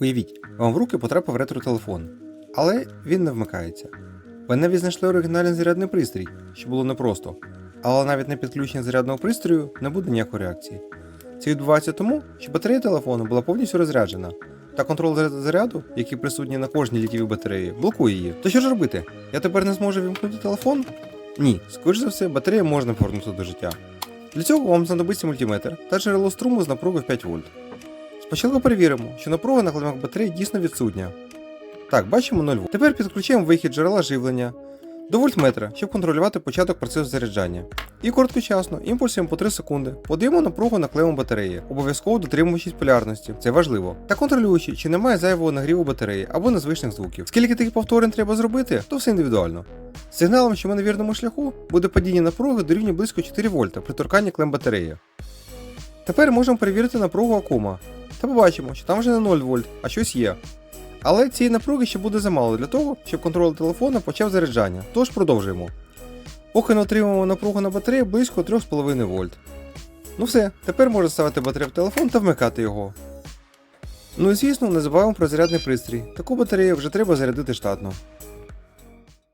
Уявіть, вам в руки потрапив ретро-телефон, але він не вмикається. Ви навіть знайшли оригінальний зарядний пристрій, що було непросто. Але навіть на підключення зарядного пристрою не буде ніякої реакції. Це відбувається тому, що батарея телефону була повністю розряджена, та контролер заряду, який присутній на кожній літівій батареї, блокує її. То що ж робити? Я тепер не зможу вімкнути телефон? Ні, скоріш за все, батарею можна повернути до життя. Для цього вам знадобиться мультиметр та джерело струму з напругою в 5 вольт. Спочатку перевіримо, що напруга на клемах батареї дійсно відсутня. Так, бачимо 0 вольт. Тепер підключаємо вихід джерела живлення до вольтметра, щоб контролювати початок процесу заряджання. І короткочасно, імпульсом по 3 секунди, подаємо напругу на клему батареї, обов'язково дотримуючись полярності, це важливо, та контролюючи, чи немає зайвого нагріву батареї або незвичних звуків. Скільки таких повторень треба зробити, то все індивідуально. Сигналом, що ми на вірному шляху, буде падіння напруги до рівня близько 4 вольта при торканні клем батареї. Тепер можемо перевірити напругу акума. Та побачимо, що там вже не 0 вольт, а щось є. Але цієї напруги ще буде замало для того, щоб контролер телефона почав заряджання, тож продовжуємо. Поки не отримуємо напругу на батареї близько 3,5 вольт. Ну все, тепер можна ставити батарею в телефон та вмикати його. Ну і звісно, не забуваємо про зарядний пристрій. Таку батарею вже треба зарядити штатно.